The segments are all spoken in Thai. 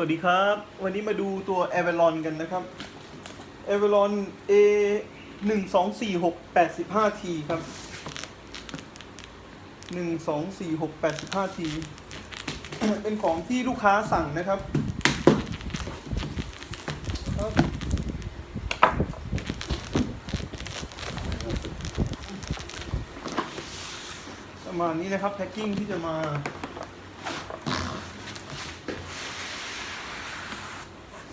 สวัสดีครับ วันนี้มาดูตัว a v a l o n กันนะครับ a v a l o n A 1 2 4 6 8 5 T ครับ 1 2 4 6 8 5 T เป็นของที่ลูกค้าสั่งนะครับครับประมาณนี้นะครับแพ็กกิ้งที่จะมา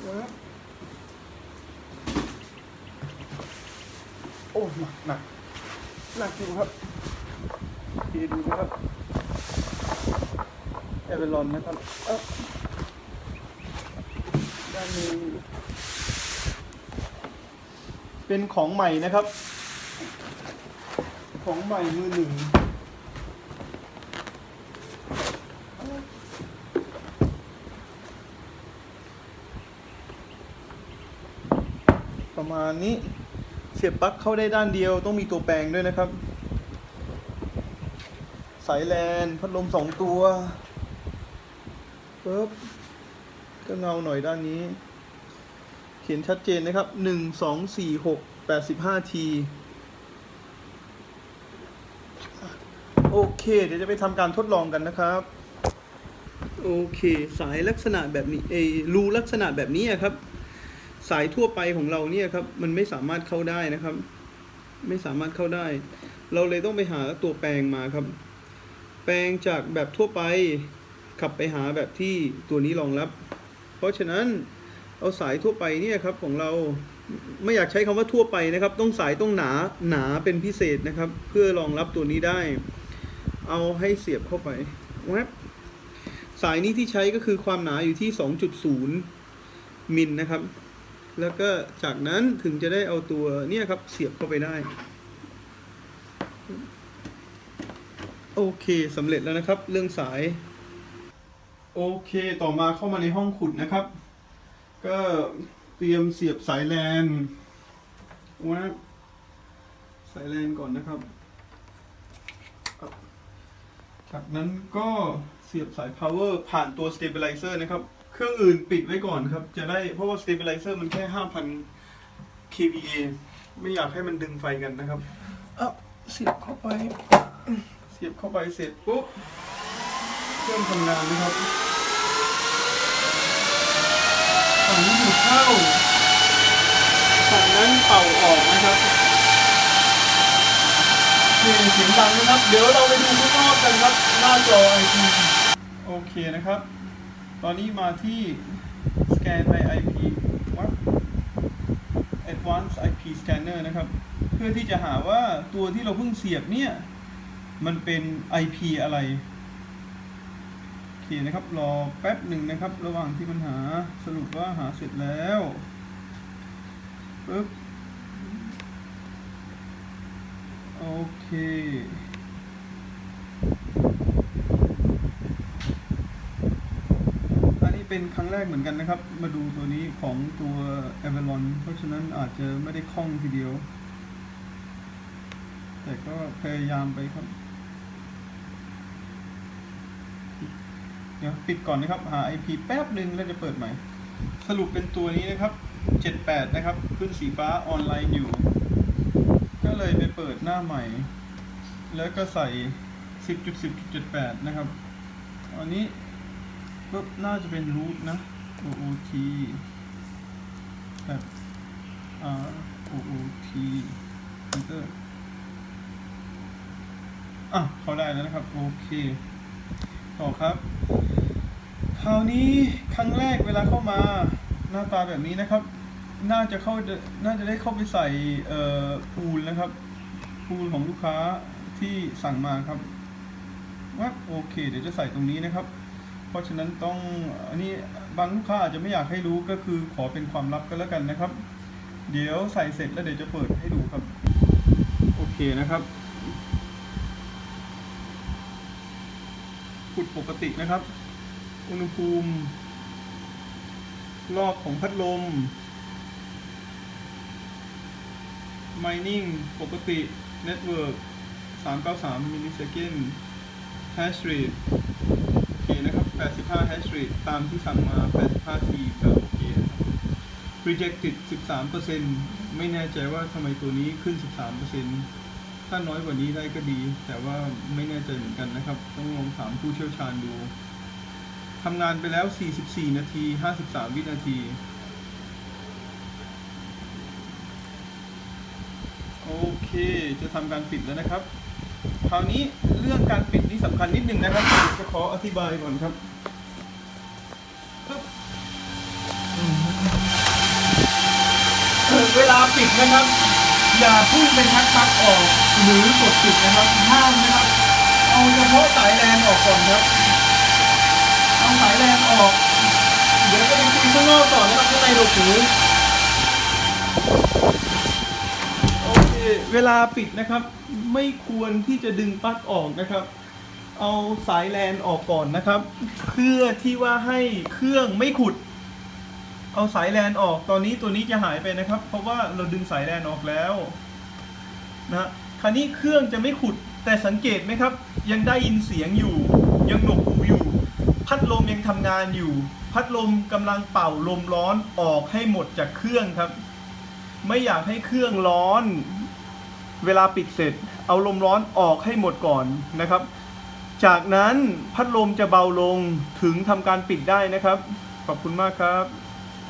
นะครับ โอ้หนักหนักหนักอยู่ครับดีดูนะครับแอเวลอนนะครับเอ้าด้านนี้เป็นของใหม่นะครับ ของใหม่มือหนึ่งประมาณนี้ เสียบปลั๊กเข้าได้ด้านเดียวต้องมีตัวแปลงด้วยนะครับ สายแลนพัดลมสองตัวปึ๊บก็เงาหน่อยด้านนี้ เขียนชัดเจนนะครับหนึ่งสองสี่หกแปดสิบห้าทีโอเค เดี๋ยวจะไปทำการทดลองกันนะครับ โอเค สายลักษณะแบบนี้เอรูลักษณะแบบนี้อะครับ สายทั่วไปของเราเนี่ยครับมันไม่สามารถเข้าได้นะครับ ไม่สามารถเข้าได้ เราเลยต้องไปหาตัวแปลงมาครับ แปลงจากแบบทั่วไปขับไปหาแบบที่ตัวนี้รองรับ เพราะฉะนั้นเอาสายทั่วไปเนี่ยครับของเราไม่อยากใช้คำว่าทั่วไปนะครับ ต้องสายต้องหนาหนาเป็นพิเศษนะครับ เพื่อรองรับตัวนี้ได้ เอาให้เสียบเข้าไปแวบสายนี้ที่ใช้ก็คือความหนาอยู่ที่ 2.0 มิลนะครับ แล้วก็จากนั้นถึงจะได้เอาตัวเนี่ยครับเสียบเข้าไปได้ โอเคสำเร็จแล้วนะครับ เรื่องสาย โอเคต่อมาเข้ามาในห้องขุดนะครับ ก็เตรียมเสียบสายแลนว่าสายแลนก่อนนะครับ จากนั้นก็เสียบสาย power ผ่านตัว stabilizer นะครับ เครื่องอื่นปิดไว้ก่อนครับ จะได้เพราะว่า stabilizer มันแค่ 5,000 kVA ไม่อยากให้มันดึงไฟกันนะครับเอ้าเสียบเข้าไป เสียบเข้าไปเสร็จปุ๊บ เครื่องทำงานนะครับฝั่งนี้ดูดเข้าฝั่งนั้นเป่าออกนะครับนี่เสียงดังนะครับ เดี๋ยวเราไปดูข้างนอกกันครับ หน้าจอไอทีโอเคนะครับ ตอนนี้มาที่ scan by IP วัด advanced IP scanner นะครับ เพื่อที่จะหาว่าตัวที่เราเพิ่งเสียบเนี่ย มันเป็น IP อะไร โอเคนะครับ รอแป๊บหนึ่งนะครับ ระหว่างที่มันหาสรุปว่าหาเสร็จแล้วปึ๊บโอเค อันนี้ เป็นครั้งแรกเหมือนกันนะครับ มาดูตัวนี้ของตัว Avalon เพราะฉะนั้นอาจจะไม่ได้คล่องทีเดียว แต่ก็พยายามไปครับ เดี๋ยวปิดก่อนนะครับ หา IP แป๊บหนึ่งแล้วจะเปิดใหม่ สรุปเป็นตัวนี้นะครับ 78 นะครับ ขึ้นสีฟ้าออนไลน์อยู่ ก็เลยไปเปิดหน้าใหม่ แล้วก็ใส่ 10.10.78 นะครับ อันนี้ ปุ๊บน่าจะเป็น root นะ OOT แบบ R OOT enter อะเขาได้แล้วนะครับ โอเค ต่อครับ คราวนี้ครั้งแรกเวลาเข้ามาหน้าตาแบบนี้นะครับ น่าจะเข้าน่าจะได้เข้าไปใส่เอ่อพูลนะครับพูลของลูกค้าที่สั่งมาครับว่าโอเค เดี๋ยวจะใส่ตรงนี้นะครับ ราะฉะนั้นต้องอันนี้บางลูกค้าอาจจะไม่อยากให้รู้ก็คือขอเป็นความลับก็แล้วกันนะครับ เดี๋ยวใส่เสร็จแล้วเดี๋ยวจะเปิดให้ดูครับ โอเคนะครับขุดปกตินะครับ อุณหภูมิ รอบของพัดลม mining ปกติ network 393มิลลิเซคัน hash rate 85 hash rate ตามที่สั่งมา 85 t ก็โอเค rejected 13%ไม่แน่ใจว่าทำไมตัวนี้ขึ้น 13%ถ้าน้อยกว่านี้ได้ก็ดี แต่ว่าไม่แน่ใจเหมือนกันนะครับ ต้องลองถามผู้เชี่ยวชาญดูทำงานไปแล้ว 44 นาที 53 วินาที โอเค จะทำการปิดแล้วนะครับ คราวนี้เรื่องการปิดนี่สำคัญนิดนึงนะครับจะขออธิบายก่อนครับเวลาปิดนะครับ อย่าพุ่งไปชักปลั๊กออกหรือกดปิดนะครับห้ามนะครับ เอาเฉพาะสายแลนออกก่อนครับ เอาสายแลนออก เดี๋ยวจะไปคุยข้างนอกต่อนะครับข้างในหลบหูโอเค เวลาปิดนะครับ ไม่ควรที่จะดึงปลั๊กออกนะครับ เอาสายแลนออกก่อนนะครับ เพื่อที่ว่าให้เครื่องไม่ขุด เอาสายแลนออกตอนนี้ตัวนี้จะหายไปนะครับ เพราะว่าเราดึงสายแลนออกแล้วนะคราวนี้เครื่องจะไม่ขุดแต่สังเกตไหมครับ ยังได้ยินเสียงอยู่ ยังหนวกหูอยู่ พัดลมยังทำงานอยู่ พัดลมกำลังเป่าลมร้อนออกให้หมดจากเครื่องครับ ไม่อยากให้เครื่องร้อน เวลาปิดเสร็จ เอาลมร้อนออกให้หมดก่อนนะครับ จากนั้นพัดลมจะเบาลงถึงทำการปิดได้นะครับ ขอบคุณมากครับ